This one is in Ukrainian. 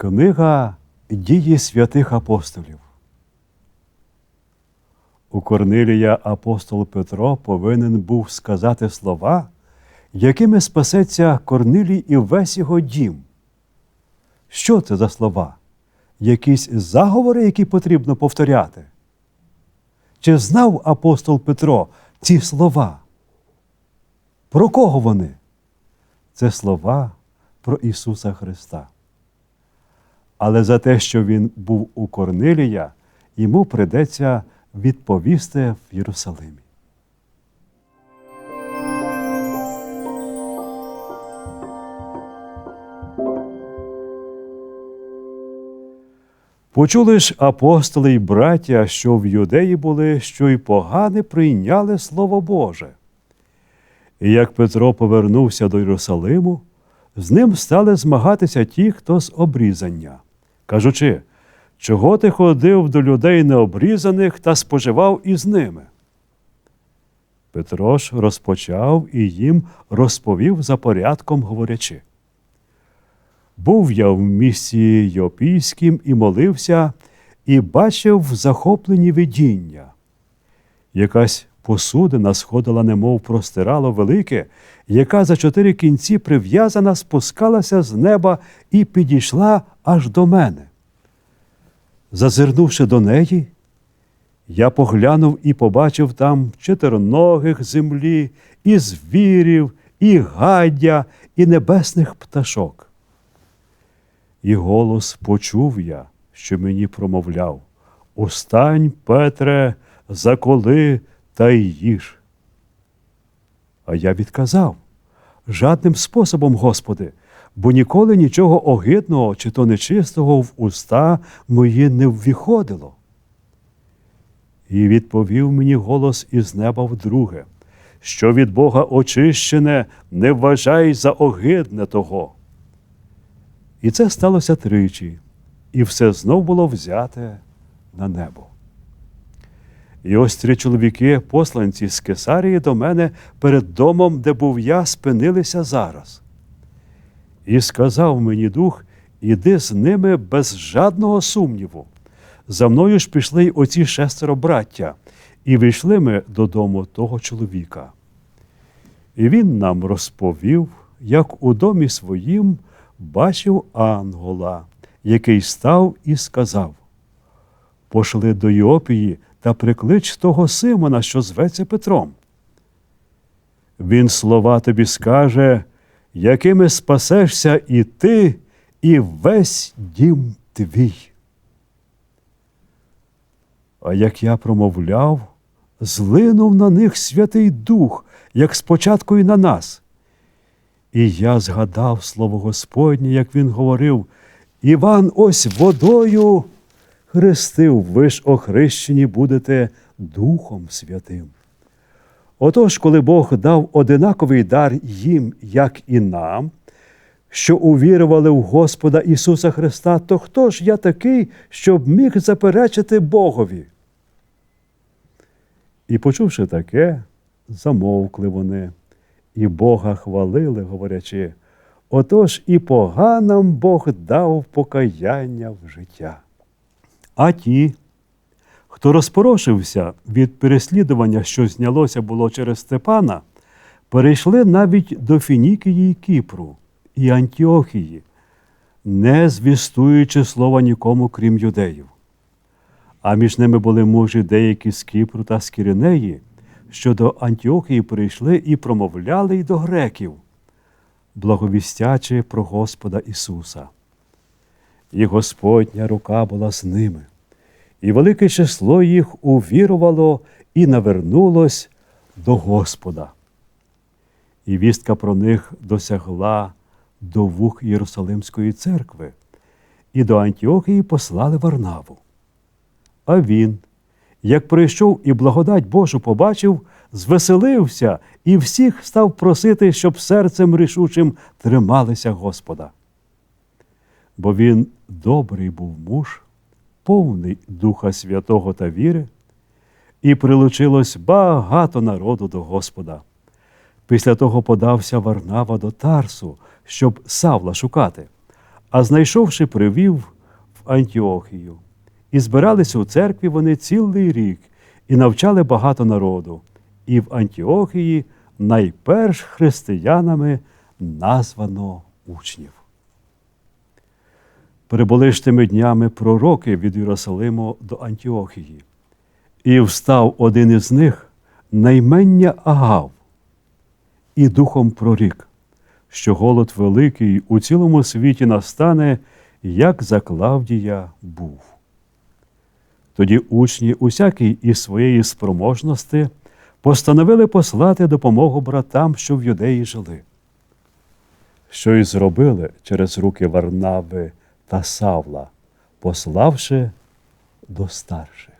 Книга Дії святих апостолів. У Корнилія апостол Петро повинен був сказати слова, якими спасеться Корнилій і весь його дім. Що це за слова? Якісь заговори, які потрібно повторяти? Чи знав апостол Петро ці слова? Про кого вони? Це слова про Ісуса Христа. Але за те, що він був у Корнилія, йому придеться відповісти в Єрусалимі. Почули ж апостоли й браття, що в юдеї були, що й погане прийняли Слово Боже. І як Петро повернувся до Єрусалиму, з ним стали змагатися ті, хто з обрізання, кажучи, чого ти ходив до людей необрізаних та споживав із ними? Петро ж розпочав і їм розповів за порядком, говорячи. Був я в місті Йопійськім і молився, і бачив захоплені видіння. Якась посудина сходила, немов простирало велике, яка за чотири кінці прив'язана спускалася з неба і підійшла аж до мене. Зазирнувши до неї, я поглянув і побачив там чотироногих землі, і звірів, і гаддя, і небесних пташок. І голос почув я, що мені промовляв Устань, Петре, заколи та й їж. А я відказав жадним способом, Господи, бо ніколи нічого огидного чи то нечистого в уста мої не ввіходило. І відповів мені голос із неба вдруге, що від Бога очищене, не вважай за огидне того. І це сталося тричі, і все знов було взяте на небо. І ось три чоловіки, посланці з Кесарії, до мене перед домом, де був я, спинилися зараз. І сказав мені дух, іди з ними без жадного сумніву. За мною ж пішли й оці шестеро браття, і вийшли ми додому того чоловіка. І він нам розповів, як у домі своїм бачив ангела, який став і сказав: Пошли до Йопії та приклич того Симона, що зветься Петром. Він слова тобі скаже, якими спасешся і ти, і весь дім твій. А як я промовляв, злинув на них Святий Дух, як спочатку і на нас. І я згадав слово Господнє, як він говорив, Іван ось водою хрестив, ви ж охрещені будете Духом Святим. Отож, коли Бог дав одинаковий дар їм, як і нам, що увірували в Господа Ісуса Христа, то хто ж я такий, щоб міг заперечити Богові? І, почувши таке, замовкли вони, і Бога хвалили, говорячи, отож і поганам Бог дав покаяння в життя. А ті, хто розпорошився від переслідування, що знялося було через Степана, перейшли навіть до Фінікії і Кіпру і Антіохії, не звістуючи слова нікому, крім юдеїв. А між ними були мужі деякі з Кіпру та з Кіринеї, що до Антіохії прийшли і промовляли й до греків, благовістячи про Господа Ісуса. І Господня рука була з ними, і велике число їх увірувало і навернулось до Господа. І вістка про них досягла до вух Єрусалимської церкви, і до Антіохії послали Варнаву. А він, як прийшов і благодать Божу побачив, звеселився і всіх став просити, щоб серцем рішучим трималися Господа. Бо він добрий був муж, повний Духа Святого та віри, і прилучилось багато народу до Господа. Після того подався Варнава до Тарсу, щоб Савла шукати. а знайшовши, привів в Антіохію. І збиралися у церкві вони цілий рік і навчали багато народу. І в Антіохії найперш християнами названо учнів. Прибули ж тими днями пророки від Єрусалиму до Антіохії. І встав один із них наймення Агав, і духом прорік, що голод великий у цілому світі настане, як за Клавдія був. Тоді учні, усякий із своєї спроможності, постановили послати допомогу братам, що в юдеї жили. Що й зробили через руки Варнави та Савла, пославши до старших.